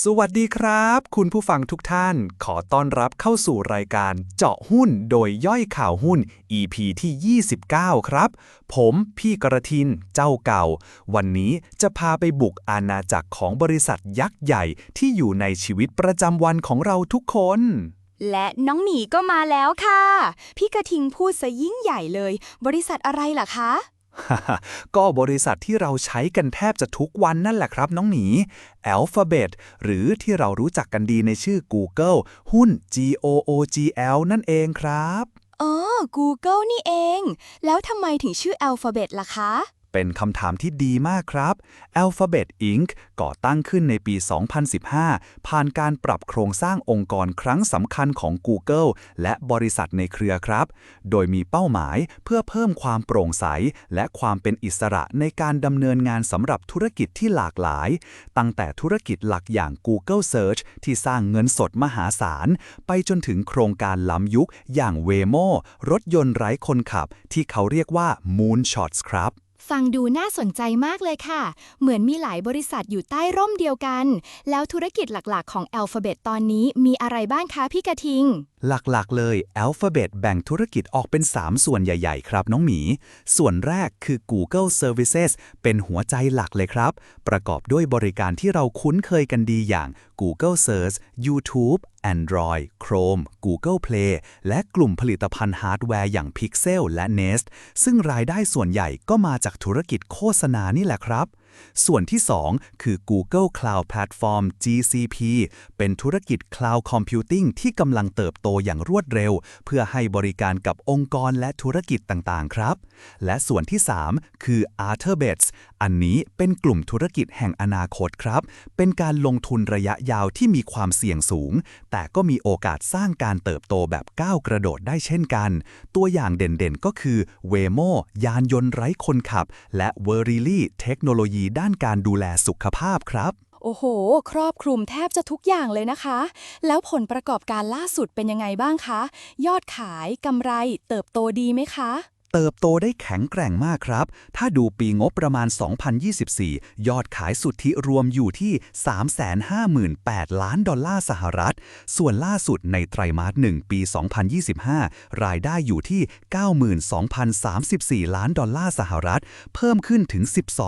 สวัสดีครับ คุณผู้ฟังทุกท่าน ขอต้อนรับเข้าสู่รายการเจาะหุ้นโดยย่อยข่าวหุ้น EP ที่ 29 ครับ ผมพี่กระทินเจ้าเก่า วันนี้จะพาไปบุกอาณาจักรของบริษัทยักษ์ใหญ่ที่อยู่ในชีวิตประจำวันของเราทุกคน และน้องหมีก็มาแล้วค่ะ พี่กระทิงพูดซะยิ่งใหญ่เลย บริษัทอะไรล่ะคะ ก็บริษัทที่เราใช้กันแทบจะทุกวันนั่นแหละครับ น้องหมี Alphabet หรือที่เรารู้จักกันดีในชื่อ Google หุ้น GOOGL นั่นเองครับ อ๋อ Google นี่เอง แล้วทำไมถึงชื่อ Alphabet ล่ะคะ เป็นคำถามที่ดีมากครับ Alphabet Inc. ก่อตั้งขึ้นในปี 2015 ผ่านการปรับโครงสร้างองค์กรครั้งสำคัญของ Google และบริษัทในเครือครับ โดยมีเป้าหมายเพื่อเพิ่มความโปร่งใส และความเป็นอิสระในการดำเนินงานสำหรับธุรกิจที่หลากหลาย ตั้งแต่ธุรกิจหลักอย่าง Google Search ที่สร้างเงินสดมหาศาล ไปจนถึงโครงการล้ำยุคอย่าง Waymo รถยนต์ไร้คนขับ ที่เขาเรียกว่า Moonshots ครับ ฟังดูน่าสนใจมากเลยค่ะ เหมือนมีหลายบริษัทอยู่ใต้ร่มเดียวกัน แล้วธุรกิจหลักๆ ของ Alphabet ตอนนี้มีอะไรบ้างคะพี่กระทิง หลักๆ เลย Alphabet แบ่งธุรกิจออกเป็น 3 ส่วนใหญ่ๆ ครับน้องหมี ส่วนแรกคือ Google Services เป็นหัวใจหลักเลยครับ ประกอบด้วยบริการที่เราคุ้นเคยกันดีอย่าง Google Search YouTube Android Chrome Google Play และกลุ่มผลิตภัณฑ์ฮาร์ดแวร์อย่าง Pixel และ Nest ซึ่งรายได้ส่วนใหญ่ก็มาจากธุรกิจโฆษณานี่แหละครับ ส่วนที่ 2 คือ Google Cloud Platform GCP เป็นธุรกิจ Cloud Computing ที่กำลังเติบโตอย่างรวดเร็ว เพื่อให้บริการกับองค์กรและธุรกิจต่างๆ ครับ และส่วนที่ 3 คือ Arterbets อันนี้เป็นกลุ่มธุรกิจแห่งอนาคตครับ เป็นการลงทุนระยะยาวที่มีความเสี่ยงสูง แต่ก็มีโอกาสสร้างการเติบโตแบบก้าวกระโดดได้เช่นกัน ตัวอย่างเด่นๆก็คือ Waymo ยานยนต์ไร้คนขับ และ v e r i l y เทคโนโลยีด้านการดูแลสุขภาพครับ โอ้โห ครอบคลุมแทบจะทุกอย่างเลยนะคะ แล้วผลประกอบการล่าสุดเป็นยังไงบ้างคะ ยอดขายกำไรเติบโตดีไหมคะ เติบโตได้แข็งแกร่งมากครับ ถ้าดูปีงบประมาณ 2024 ยอดขายสุทธิรวมอยู่ที่ 358ล้านดอลลาร์สหรัฐ ส่วนล่าสุดในไตรมาส 1 ปี 2025 รายได้อยู่ที่ 92,034 ล้านดอลลาร์สหรัฐ เพิ่มขึ้นถึง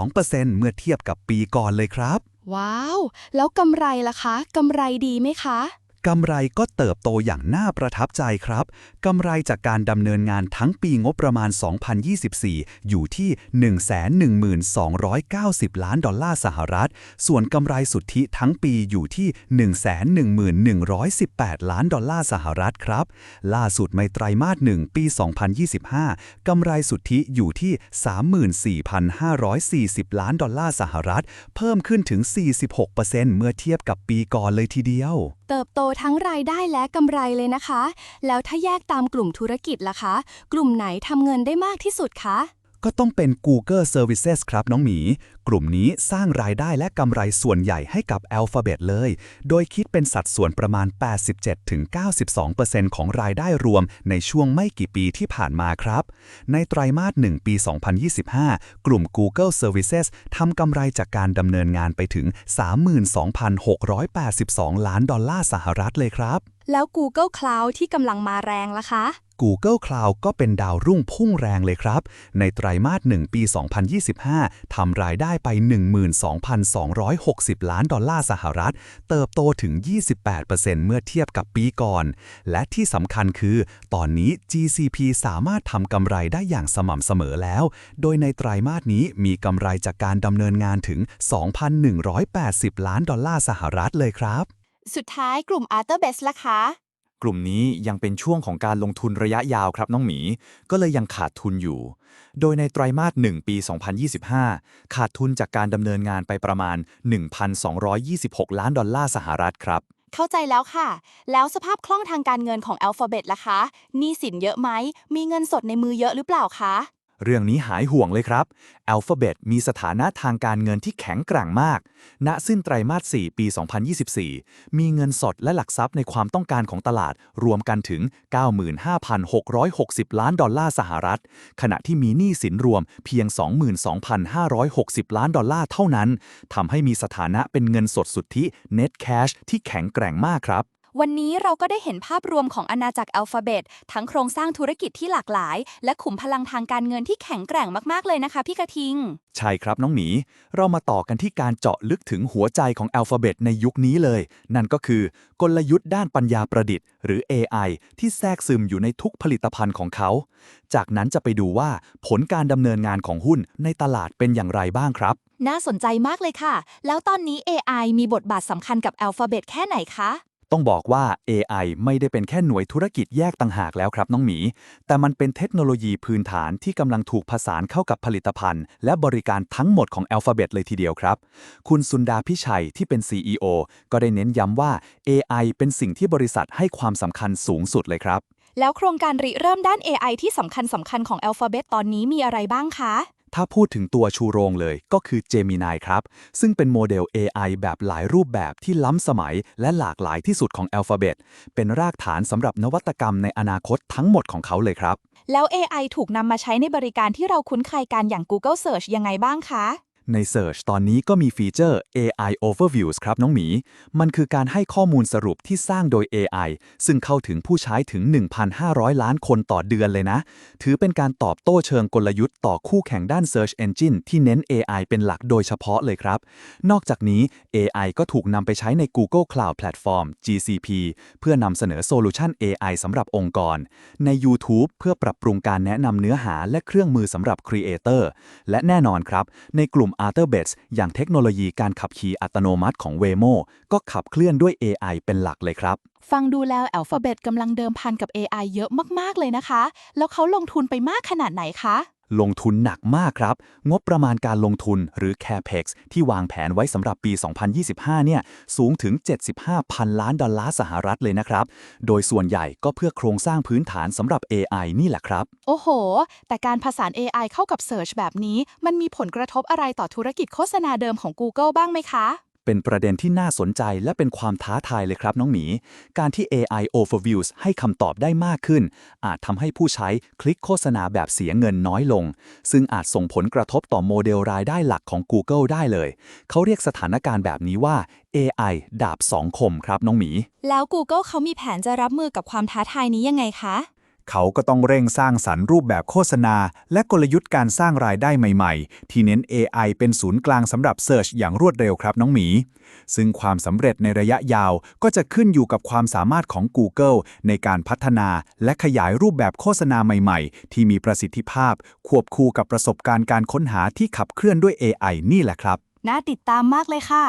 12%เมื่อเทียบกับปีก่อนเลยครับ ว้าว แล้วกำไรล่ะคะ กำไรดีไหมคะ กำไรก็เติบโตอย่างน่าประทับใจครับ กำไรจากการดำเนินงานทั้งปีงบประมาณ 2024 อยู่ที่ 112,90 ล้านดอลลาร์สหรัฐ ส่วนกำไรสุทธิทั้งปีอยู่ที่ 111,118 ล้านดอลลาร์สหรัฐครับ ล่าสุดในไตรมาส 1 ปี 2025 กำไรสุทธิอยู่ที่ 34,540 ล้านดอลลาร์สหรัฐ เพิ่มขึ้นถึง 46%เมื่อเทียบกับปีก่อนเลยทีเดียวเติบโตทั้งรายได้และกำไรเลยนะคะ แล้วถ้าแยกตามกลุ่มธุรกิจล่ะคะ กลุ่มไหนทำเงินได้มากที่สุดคะ ก็ต้องเป็น Google Services ครับน้องหมี กลุ่มนี้สร้างรายได้และกำไรส่วนใหญ่ให้กับ Alphabet เลย โดยคิดเป็นสัดส่วนประมาณ 87-92%ของรายได้รวมในช่วงไม่กี่ปีที่ผ่านมาครับ ในไตรมาส 1 ปี 2025 กลุ่ม Google Services ทำกำไรจากการดำเนินงานไปถึง 32,682 ล้านดอลลาร์สหรัฐเลยครับ แล้ว Google Cloud ที่กำลังมาแรงล่ะคะ Google Cloud ก็เป็นดาวรุ่งพุ่งแรงเลยครับ ในไตรมาส 1 ปี 2025 ทำรายได้ไป 12,260 ล้านดอลลาร์สหรัฐ เติบโตถึง 28%เมื่อเทียบกับปีก่อน และที่สำคัญคือ ตอนนี้ GCP สามารถทำกำไรได้อย่างสม่ำเสมอแล้ว โดยในไตรมาสนี้มีกำไรจากการดำเนินงานถึง 2,180 ล้านดอลลาร์สหรัฐเลยครับ สุดท้ายกลุ่ม Arterbest ล่ะคะ กลุ่มนี้ยังเป็นช่วงของการลงทุนระยะยาวครับน้องหมี ก็เลยยังขาดทุนอยู่ โดยในไตรมาส 1 ปี 2025 ขาดทุนจากการดำเนินงานไปประมาณ 1,226 ล้านดอลลาร์สหรัฐครับ เข้าใจแล้วค่ะ แล้วสภาพคล่องทางการเงินของ Alphabet ล่ะคะหนี้สินเยอะไหม มีเงินสดในมือเยอะหรือเปล่าคะ เรื่องนี้หายห่วงเลยครับ Alphabet มีสถานะทางการเงินที่แข็งแกร่งมาก ณ สิ้นไตรมาส 4 ปี 2024 มีเงินสดและหลักทรัพย์ในความต้องการของตลาด รวมกันถึง 95,660 ล้านดอลลาร์สหรัฐ ขณะที่มีหนี้สินรวมเพียง 22,560 ล้านดอลลาร์เท่านั้น ทำให้มีสถานะเป็นเงินสดสุทธิ net cash ที่แข็งแกร่งมากครับ วันนี้เราก็ได้เห็นภาพรวมของอาณาจักรอัลฟาเบตทั้งโครงสร้างธุรกิจที่หลากหลาย และขุมพลังทางการเงินที่แข็งแกร่งมากๆเลยนะคะพี่กระทิง ใช่ครับน้องหมี เรามาต่อกันที่การเจาะลึกถึงหัวใจของ Alphabet ในยุคนี้เลย นั่นก็คือกลยุทธ์ด้านปัญญาประดิษฐ์ หรือ AI ที่แทรกซึมอยู่ในทุกผลิตภัณฑ์ของเขา จากนั้นจะไปดูว่าผลการดำเนินงานของหุ้นในตลาดเป็นอย่างไรบ้างครับ น่าสนใจมากเลยค่ะ แล้วตอนนี้ AI มีบทบาทสำคัญกับอัลฟาเบตแค่ไหนคะ ต้องบอกว่า AI ไม่ได้เป็นแค่หน่วยธุรกิจแยกต่างหากแล้วครับน้องหมี แต่มันเป็นเทคโนโลยีพื้นฐานที่กำลังถูกผสานเข้ากับผลิตภัณฑ์ และบริการทั้งหมดของ Alphabet เลยทีเดียวครับ คุณสุนดาพิชัยที่เป็น CEO ก็ได้เน้นย้ำว่า AI เป็นสิ่งที่บริษัทให้ความสำคัญสูงสุดเลยครับ แล้วโครงการริเริ่มด้าน AI ที่สำคัญสำคัญของอัลฟาเบตตอนนี้มีอะไรบ้างคะ ถ้าพูดถึงตัวชูโรงเลยก็คือ Gemini ครับ ซึ่งเป็นโมเดล AI แบบหลายรูปแบบที่ล้ำสมัยและหลากหลายที่สุดของ Alphabet เป็นรากฐานสำหรับนวัตกรรมในอนาคตทั้งหมดของเขาเลยครับ แล้ว AI ถูกนำมาใช้ในบริการที่เราคุ้นเคยกันอย่าง Google Search ยังไงบ้างคะ ใน Search ตอนนี้ก็มีฟีเจอร์ AI Overviews ครับน้องหมี มันคือการให้ข้อมูลสรุปที่สร้างโดย AI ซึ่งเข้าถึงผู้ใช้ถึง 1,500 ล้านคนต่อเดือนเลยนะ ถือเป็นการตอบโต้เชิงกลยุทธ์ต่อคู่แข่งด้าน Search Engine ที่เน้น AI เป็นหลักโดยเฉพาะเลยครับ นอกจากนี้ AI ก็ถูกนำไปใช้ใน Google Cloud Platform GCP เพื่อนำเสนอโซลูชัน AI สำหรับองค์กร ใน YouTube เพื่อปรับปรุงการแนะนำเนื้อหาและเครื่องมือสำหรับ Creator และแน่นอนครับ ในกลุ่ม Arterbets อย่างเทคโนโลยีการขับขี่อัตโนมัติของ Waymo ก็ขับเคลื่อนด้วย AI เป็นหลักเลยครับ ฟังดูแล้วอัลฟาเบตกำลังเดิมพันกับ AI เยอะมาก ๆ เลยนะคะ แล้วเขาลงทุนไปมากขนาดไหนคะ ลงทุนหนักมากครับ งบประมาณการลงทุนหรือ CAPEX ที่วางแผนไว้สำหรับปี 2025 เนี่ย สูงถึง 75พันล้านดอลลาร์สหรัฐเลยนะครับ โดยส่วนใหญ่ก็เพื่อโครงสร้างพื้นฐานสำหรับ AI นี่แหละครับ โอ้โห แต่การผสาน AI เข้ากับ Search แบบนี้ มันมีผลกระทบอะไรต่อธุรกิจโฆษณาเดิมของ Google บ้างไหมคะ เป็นประเด็นที่น่าสนใจและเป็นความท้าทายเลยครับน้องหมี การที่ AI Overviews ให้คำตอบได้มากขึ้น อาจทำให้ผู้ใช้คลิกโฆษณาแบบเสียเงินน้อยลง ซึ่งอาจส่งผลกระทบต่อโมเดลรายได้หลักของ Google ได้เลย เขาเรียกสถานการณ์แบบนี้ว่า AI ดาบสองคมครับน้องหมี แล้ว Google เขามีแผนจะรับมือกับความท้าทายนี้ยังไงคะ เขาก็ต้องเร่งสร้างสรรค์รูปแบบโฆษณา และกลยุทธ์การสร้างรายได้ใหม่ๆ ที่เน้น AI เป็นศูนย์กลางสำหรับ Search อย่างรวดเร็วครับน้องหมี ซึ่งความสำเร็จในระยะยาวก็จะขึ้นอยู่กับความสามารถของ Google ในการพัฒนาและขยายรูปแบบโฆษณาใหม่ๆ ที่มีประสิทธิภาพ ควบคู่กับประสบการณ์การค้นหาที่ขับเคลื่อนด้วย AI นี่แหละครับ น่าติดตามมากเลยค่ะ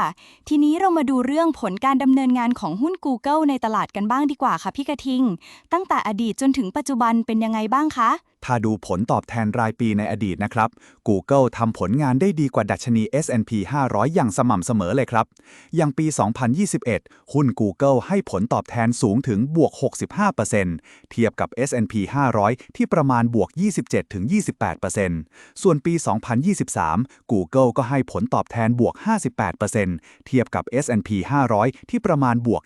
ทีนี้เรามาดูเรื่องผลการดำเนินงานของหุ้น Google ในตลาดกันบ้างดีกว่าค่ะพี่กระทิง ตั้งแต่อดีตจนถึงปัจจุบันเป็นยังไงบ้างคะ ถ้าดูผลตอบแทนรายปีในอดีตนะครับ Google ทำผลงานได้ดีกว่าดัชนี S&P 500 อย่างสม่ำเสมอเลยครับ อย่างปี 2021 หุ้น Google ให้ผลตอบแทนสูงถึงบวก 65%เทียบกับ S&P 500 ที่ประมาณบวก 27-28%ส่วนปี 2023 Google ก็ให้ผลตอบแทนบวก 58%เทียบกับ S&P 500 ที่ประมาณบวก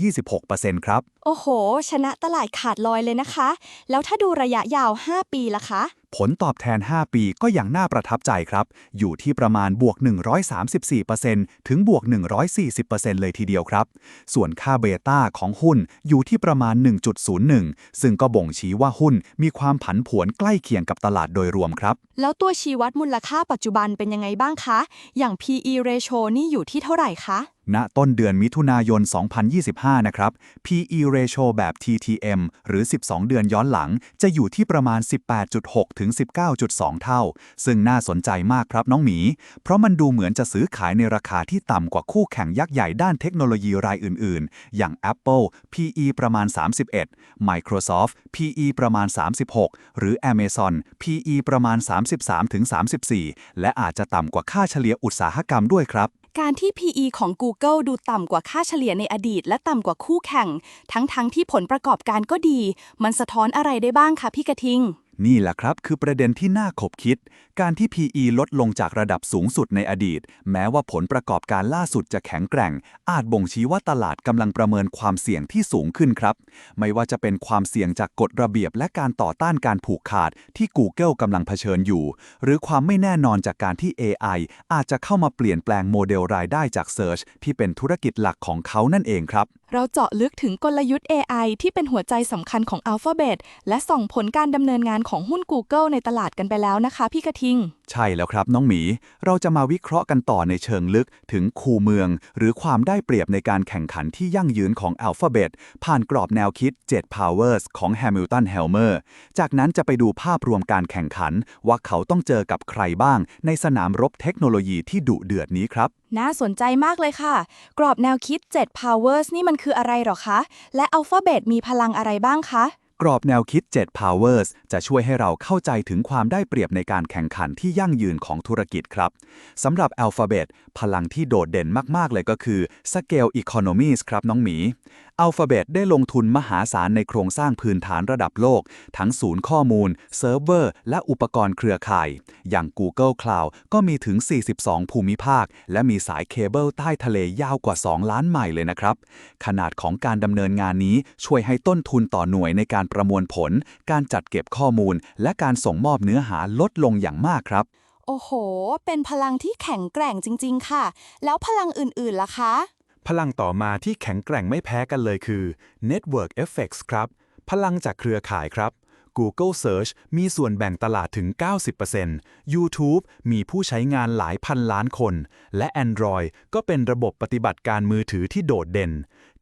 24-26%ครับ โอ้โห ชนะตลาดขาดลอยเลยนะคะ แล้วถ้าดูระยะยาว5 ปีล่ะคะ ผลตอบแทน 5 ปีก็อย่างน่าประทับใจครับ อยู่ที่ประมาณบวก 134%ถึงบวก 140%เลยทีเดียวครับ ส่วนค่าเบต้าของหุ้นอยู่ที่ประมาณ 1.01 ซึ่งก็บ่งชี้ว่าหุ้นมีความผันผวนใกล้เคียงกับตลาดโดยรวมครับ แล้วตัวชี้วัดมูลค่าปัจจุบันเป็นยังไงบ้างคะ อย่าง PE ratio นี่อยู่ที่เท่าไหร่คะ ณต้นเดือนมิถุนายน 2025 นะครับ PE ratio แบบ TTM หรือ 12 เดือนย้อนหลัง จะอยู่ที่ประมาณ 18.6 ถึง 19.2 เท่า ซึ่งน่าสนใจมากครับน้องหมี เพราะมันดูเหมือนจะซื้อขายในราคาที่ต่ำกว่าคู่แข่งยักษ์ใหญ่ด้านเทคโนโลยีรายอื่น ๆ อย่าง Apple PE ประมาณ 31 Microsoft PE ประมาณ 36 หรือ Amazon PE ประมาณ 33ถึง34 และอาจจะต่ำกว่าค่าเฉลี่ยอุตสาหกรรมด้วยครับ การที่ PE ของ Google ดูต่ำกว่าค่าเฉลี่ยในอดีต และต่ำกว่าคู่แข่ง ทั้งๆทที่ผลประกอบการก็ดี มันสะท้อนอะไรได้บ้างคะพี่กระทิง นี่แหละครับคือประเด็นที่น่าขบคิด การที่ PE ลดลงจากระดับสูงสุดในอดีต แม้ว่าผลประกอบการล่าสุดจะแข็งแกร่ง อาจบ่งชี้ว่าตลาดกำลังประเมินความเสี่ยงที่สูงขึ้นครับ ไม่ว่าจะเป็นความเสี่ยงจากกฎระเบียบและการต่อต้านการผูกขาดที่ Google กำลังเผชิญอยู่ หรือความไม่แน่นอนจากการที่ AI อาจจะเข้ามาเปลี่ยนแปลงโมเดลรายได้จาก Search ที่เป็นธุรกิจหลักของเขานั่นเองครับ เราเจาะลึกถึงกลยุทธ์ AI ที่เป็นหัวใจสำคัญของ Alphabet และส่องผลการดำเนินงานของหุ้น Google ในตลาดกันไปแล้วนะคะ พี่กระทิง ใช่แล้วครับน้องหมี เราจะมาวิเคราะห์กันต่อในเชิงลึกถึงคูเมือง หรือความได้เปรียบในการแข่งขันที่ยั่งยืนของ Alphabet ผ่านกรอบแนวคิด 7 Powers ของ Hamilton Helmer จากนั้นจะไปดูภาพรวมการแข่งขัน ว่าเขาต้องเจอกับใครบ้าง ในสนามรบเทคโนโลยีที่ดุเดือดนี้ครับ น่าสนใจมากเลยค่ะ กรอบแนวคิด 7 Powers นี่มันคืออะไรหรอคะ และอัลฟาเบตมีพลังอะไรบ้างคะ กรอบแนวคิด 7 Powers จะช่วยให้เราเข้าใจถึงความได้เปรียบในการแข่งขันที่ยั่งยืนของธุรกิจครับสำหรับอัลฟาเบตพลังที่โดดเด่นมาก ๆ เลยก็คือ Scale Economies ครับน้องหมี Alphabet ได้ลงทุนมหาศาลในโครงสร้างพื้นฐานระดับโลก ทั้งศูนย์ข้อมูล เซิร์ฟเวอร์ และอุปกรณ์เครือข่าย อย่าง Google Cloud ก็มีถึง 42 ภูมิภาค และมีสายเคเบิลใต้ทะเลยาวกว่า 2 ล้านไมล์เลยนะครับ ขนาดของการดำเนินงานนี้ช่วยให้ต้นทุนต่อหน่วยในการประมวลผล การจัดเก็บข้อมูล และการส่งมอบเนื้อหาลดลงอย่างมากครับ โอ้โห เป็นพลังที่แข็งแกร่งจริง ๆ ค่ะ แล้วพลังอื่นๆล่ะคะ พลังต่อมาที่แข็งแกร่งไม่แพ้กันเลยคือ Network Effects ครับ พลังจากเครือข่ายครับ Google Search มีส่วนแบ่งตลาดถึง 90% YouTube มีผู้ใช้งานหลายพันล้านคน และ Android ก็เป็นระบบปฏิบัติการมือถือที่โดดเด่น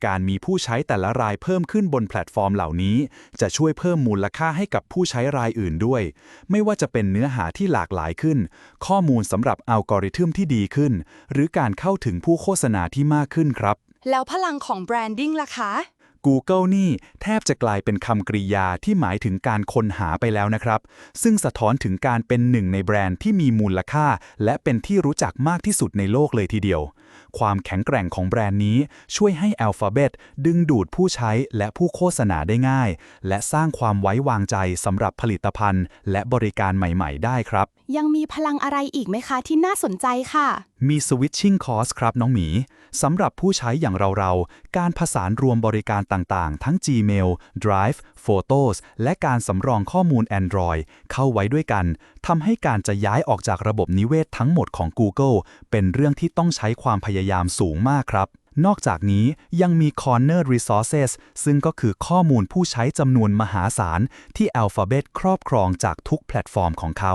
การมีผู้ใช้แต่ละรายเพิ่มขึ้นบนแพลตฟอร์มเหล่านี้ จะช่วยเพิ่มมูลค่าให้กับผู้ใช้รายอื่นด้วย ไม่ว่าจะเป็นเนื้อหาที่หลากหลายขึ้น ข้อมูลสำหรับอัลกอริทึมที่ดีขึ้น หรือการเข้าถึงผู้โฆษณาที่มากขึ้นครับ แล้วพลังของแบรนดิ้งล่ะคะ Google นี่แทบจะกลายเป็นคำกริยาที่หมายถึงการค้นหาไปแล้วนะครับ ซึ่งสะท้อนถึงการเป็นหนึ่งในแบรนด์ที่มีมูลค่า และเป็นที่รู้จักมากที่สุดในโลกเลยทีเดียว ความแข็งแกร่งของแบรนด์นี้ช่วยให้ Alphabet ดึงดูดผู้ใช้และผู้โฆษณาได้ง่าย และสร้างความไว้วางใจสำหรับผลิตภัณฑ์ และบริการใหม่ๆ ได้ครับ ยังมีพลังอะไรอีกไหมคะที่น่าสนใจค่ะ มี switching cost ครับน้องหมีสำหรับผู้ใช้อย่างเราๆการผสานรวมบริการต่างต่างๆ ทั้ง Gmail Drive Photos และการสำรองข้อมูล Android เข้าไว้ด้วยกัน ทำให้การจะย้ายออกจากระบบนิเวศทั้งหมดของ Google เป็นเรื่องที่ต้องใช้ความพยายามสูงมากครับ นอกจากนี้ยังมี Corner Resources ซึ่งก็คือข้อมูลผู้ใช้จำนวนมหาศาล ที่ Alphabet ครอบครองจากทุกแพลตฟอร์มของเขา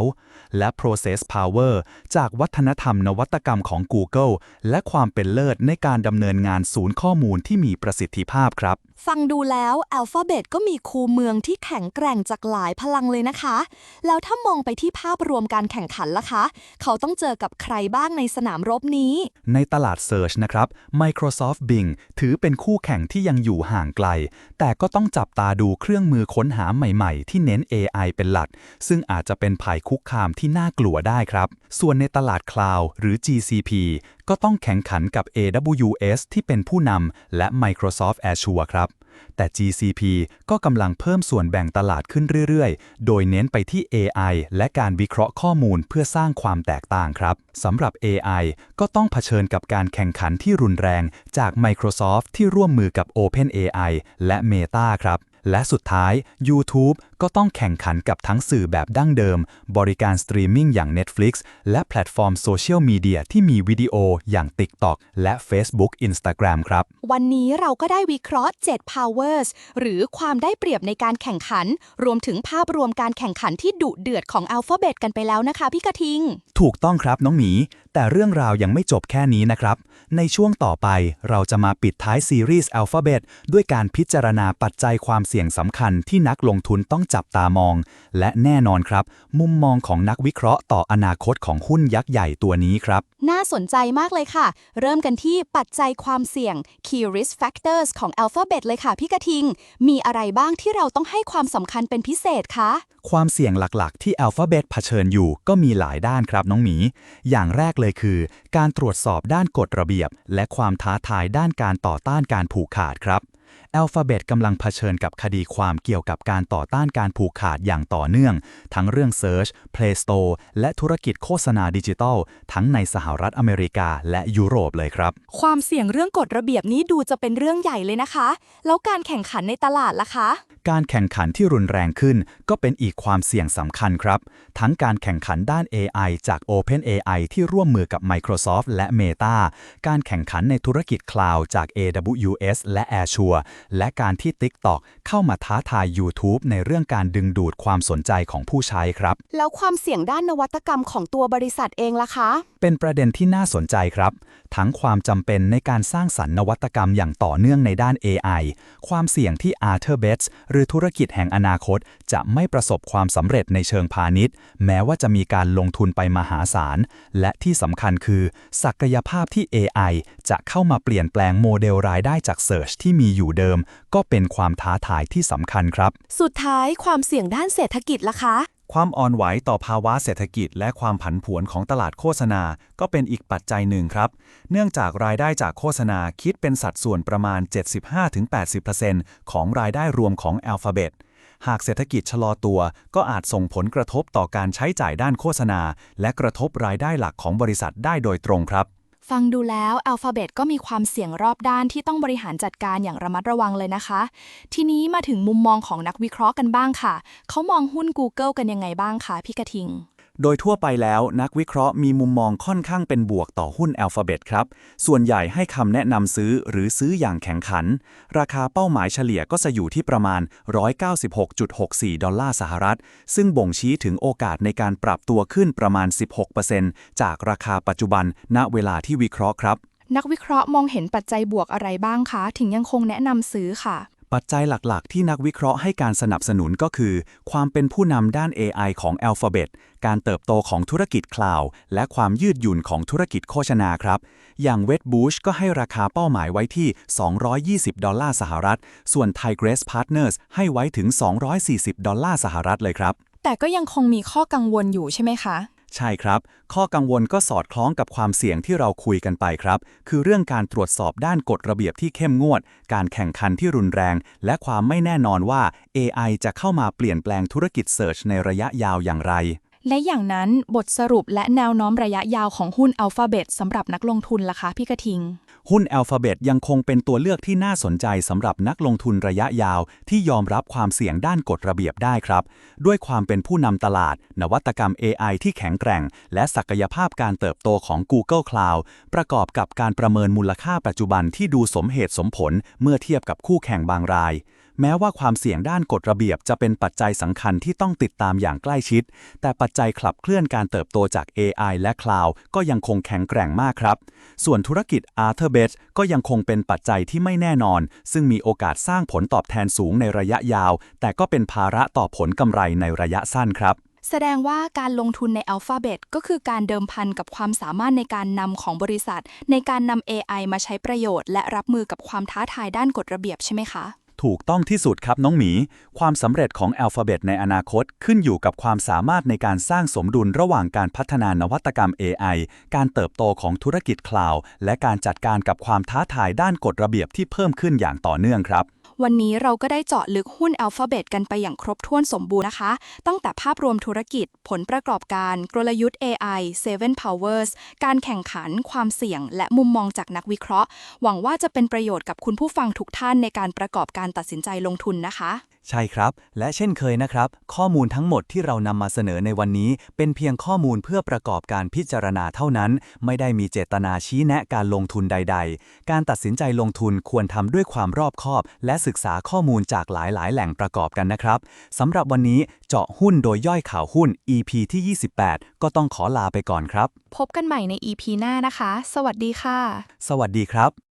และ Process Power จากวัฒนธรรมนวัตกรรมของ Google และความเป็นเลิศในการดำเนินงานศูนย์ข้อมูลที่มีประสิทธิภาพครับ ฟังดูแล้ว Alphabet ก็มีคูเมืองที่แข็งแกร่งจากหลายพลังเลยนะคะ แล้วถ้ามองไปที่ภาพรวมการแข่งขันล่ะคะ เขาต้องเจอกับใครบ้างในสนามรบนี้ ในตลาด Search นะครับ Microsoft Bing ถือเป็นคู่แข่งที่ยังอยู่ห่างไกล แต่ก็ต้องจับตาดูเครื่องมือค้นหาใหม่ๆ ที่เน้น AI เป็นหลัก ซึ่งอาจจะเป็นภัยคุกคามที่น่ากลัวได้ครับ ส่วนในตลาด Cloud หรือ GCP ก็ต้องแข่งขันกับ AWS ที่เป็นผู้นำและ Microsoft Azure ครับ แต่ GCP ก็กำลังเพิ่มส่วนแบ่งตลาดขึ้นเรื่อยๆ โดยเน้นไปที่ AI และการวิเคราะห์ข้อมูลเพื่อสร้างความแตกต่างครับสำหรับ AI ก็ต้องเผชิญกับการแข่งขันที่รุนแรงจาก Microsoft ที่ร่วมมือกับ OpenAI และ Meta ครับ และสุดท้าย YouTube ก็ต้องแข่งขันกับทั้งสื่อแบบดั้งเดิม บริการสตรีมมิ่งอย่าง Netflix และแพลตฟอร์มโซเชียลมีเดียที่มีวิดีโออย่าง TikTok และ Facebook Instagram ครับ วันนี้เราก็ได้วิเคราะห์ 7 powers หรือความได้เปรียบในการแข่งขัน รวมถึงภาพรวมการแข่งขันที่ดุเดือดของ Alphabet กันไปแล้วนะคะพี่กระทิง ถูกต้องครับน้องหมี แต่เรื่องราวยังไม่จบแค่นี้นะครับ ในช่วงต่อไปเราจะมาปิดท้ายซีรีส์ Alphabet ด้วยการพิจารณาปัจจัยความเสี่ยงสำคัญที่นักลงทุนต้องจับตามอง และแน่นอนครับ มุมมองของนักวิเคราะห์ต่ออนาคตของหุ้นยักษ์ใหญ่ตัวนี้ครับ น่าสนใจมากเลยค่ะ เริ่มกันที่ปัจจัยความเสี่ยง Key Risk Factors ของ Alphabet เลยค่ะพี่กระทิง มีอะไรบ้างที่เราต้องให้ความสำคัญเป็นพิเศษคะ ความเสี่ยงหลักๆ ที่ Alphabet เผชิญอยู่ก็มีหลายด้านครับน้องหมี อย่างแรกเลยคือ การตรวจสอบด้านกฎระเบียบ และความท้าทายด้านการต่อต้านการผูกขาดครับ Alphabet กำลังเผชิญกับคดีความเกี่ยวกับการต่อต้านการผูกขาดอย่างต่อเนื่อง ทั้งเรื่อง Search Play Store และธุรกิจโฆษณาดิจิทัล ทั้งในสหรัฐอเมริกาและยุโรปเลยครับ ความเสี่ยงเรื่องกฎระเบียบนี้ดูจะเป็นเรื่องใหญ่เลยนะคะ แล้วการแข่งขันในตลาดล่ะคะ การแข่งขันที่รุนแรงขึ้น ก็เป็นอีกความเสี่ยงสำคัญครับ ทั้งการแข่งขันด้าน AI จาก OpenAI ที่ร่วมมือกับ Microsoft และ Meta การแข่งขันในธุรกิจคลาวด์จาก AWS และ Azure และการที่ TikTok เข้ามาท้าทาย YouTube ในเรื่องการดึงดูดความสนใจของผู้ใช้ครับ แล้วความเสี่ยงด้านนวัตกรรมของตัวบริษัทเองล่ะคะ เป็นประเด็นที่น่าสนใจครับ ทั้งความจำเป็นในการสร้างสรรค์นวัตกรรมอย่างต่อเนื่องในด้าน AI ความเสี่ยงที่ Arthur Bets หรือธุรกิจแห่งอนาคต จะไม่ประสบความสำเร็จในเชิงพาณิชย์ แม้ว่าจะมีการลงทุนไปมหาศาลและที่สำคัญคือ ศักยภาพที่ AI จะเข้ามาเปลี่ยนแปลงโมเดลรายได้จาก Search ที่มีอยู่เดิม ก็เป็นความท้าทายที่สำคัญครับ สุดท้ายความเสี่ยงด้านเศรษฐกิจล่ะคะ ความอ่อนไหวต่อภาวะเศรษฐกิจ และความผันผวนของตลาดโฆษณา ก็เป็นอีกปัจจัยหนึ่งครับ เนื่องจากรายได้จากโฆษณาคิดเป็นสัดส่วนประมาณ 75-80%ของรายได้รวมของ Alphabet หากเศรษฐกิจชะลอตัว ก็อาจส่งผลกระทบต่อการใช้จ่ายด้านโฆษณา และกระทบรายได้หลักของบริษัทได้โดยตรงครับ ฟังดูแล้วอัลฟาเบตก็มีความเสี่ยงรอบด้านที่ต้องบริหารจัดการอย่างระมัดระวังเลยนะคะ ทีนี้มาถึงมุมมองของนักวิเคราะห์กันบ้างค่ะ เขามองหุ้น Google กันยังไงบ้างคะพี่กระทิง โดยทั่วไปแล้วนักวิเคราะห์มีมุมมองค่อนข้างเป็นบวกต่อหุ้น Alphabet ครับ ส่วนใหญ่ให้คำแนะนำซื้อหรือซื้ออย่างแข็งขัน ราคาเป้าหมายเฉลี่ยก็จะอยู่ที่ประมาณ 196.64 ดอลลาร์สหรัฐ ซึ่งบ่งชี้ถึงโอกาสในการปรับตัวขึ้นประมาณ 16%จากราคาปัจจุบัน ณเวลาที่วิเคราะห์ครับ นักวิเคราะห์มองเห็นปัจจัยบวกอะไรบ้างคะ ถึงยังคงแนะนำซื้อค่ะ ปัจจัยหลักๆ ที่นักวิเคราะห์ให้การสนับสนุนก็คือ ความเป็นผู้นำด้าน AI ของ Alphabet การเติบโตของธุรกิจคลาวด์และความยืดหยุ่นของธุรกิจโฆษณาครับ อย่าง w e d b u s h ก็ให้ราคาเป้าหมายไว้ที่ 220 ดอลลาร์สหรัฐ ส่วน Tigress Partners ให้ไว้ถึง 240 ดอลลาร์สหรัฐเลยครับ แต่ก็ยังคงมีข้อกังวลอยู่ใช่ไหมคะ ใช่ครับ ข้อกังวลก็สอดคล้องกับความเสี่ยงที่เราคุยกันไปครับ คือเรื่องการตรวจสอบด้านกฎระเบียบที่เข้มงวด การแข่งขันที่รุนแรง และความไม่แน่นอนว่า AI จะเข้ามาเปลี่ยนแปลงธุรกิจเซิร์ชในระยะยาวอย่างไร และอย่างนั้นบทสรุปและแนวโน้มระยะยาวของหุ้น Alphabet สำหรับนักลงทุนล่ะคะพี่กระทิง หุ้น Alphabet ยังคงเป็นตัวเลือกที่น่าสนใจสำหรับนักลงทุนระยะยาว ที่ยอมรับความเสี่ยงด้านกฎระเบียบได้ครับ ด้วยความเป็นผู้นำตลาด นวัตกรรม AI ที่แข็งแกร่ง และศักยภาพการเติบโตของ Google Cloud ประกอบกับการประเมินมูลค่าปัจจุบันที่ดูสมเหตุสมผล เมื่อเทียบกับคู่แข่งบางราย แม้ว่าความเสี่ยงด้านกฎระเบียบจะเป็นปัจจัยสำคัญที่ต้องติดตามอย่างใกล้ชิด แต่ปัจจัยขับเคลื่อนการเติบโตจาก AI และ Cloud ก็ยังคงแข็งแกร่งมากครับ ส่วนธุรกิจ Arthur b e t ก็ยังคงเป็นปัจจัยที่ไม่แน่นอน ซึ่งมีโอกาสสร้างผลตอบแทนสูงในระยะยาว แต่ก็เป็นภาระต่อผลกำไรในระยะสั้นครับแสดงว่าการลงทุนใน Alphabet ก็คือการเดิมพันกับความสามารถในการนำของบริษัท ในการนำ AI มาใช้ประโยชน์ และรับมือกับความท้าทายด้านกฎระเบียบใช่ไหมคะถูกต้องที่สุดครับน้องหมี ความสำเร็จของ Alphabet ในอนาคตขึ้นอยู่กับความสามารถในการสร้างสมดุลระหว่างการพัฒนานวัตกรรม AI การเติบโตของธุรกิจคลาวด์และการจัดการกับความท้าทายด้านกฎระเบียบที่เพิ่มขึ้นอย่างต่อเนื่องครับ วันนี้เราก็ได้เจาะลึกหุ้น Alphabet กันไปอย่างครบถ้วนสมบูรณ์นะคะ ตั้งแต่ภาพรวมธุรกิจ ผลประกอบการ กลยุทธ์ AI Seven Powers การแข่งขัน ความเสี่ยง และมุมมองจากนักวิเคราะห์ หวังว่าจะเป็นประโยชน์กับคุณผู้ฟังทุกท่านในการประกอบการตัดสินใจลงทุนนะคะใช่ครับ และเช่นเคยนะครับ ข้อมูลทั้งหมดที่เรานำมาเสนอในวันนี้ เป็นเพียงข้อมูลเพื่อประกอบการพิจารณาเท่านั้น ไม่ได้มีเจตนาชี้แนะการลงทุนใด ๆ การตัดสินใจลงทุนควรทำด้วยความรอบคอบ และศึกษาข้อมูลจากหลายๆ แหล่งประกอบกันนะครับสำหรับวันนี้เจาะหุ้นโดยย่อยข่าวหุ้น EP ที่ 28 ก็ต้องขอลาไปก่อนครับ พบกันใหม่ใน EP หน้านะคะ สวัสดีค่ะ สวัสดีครับ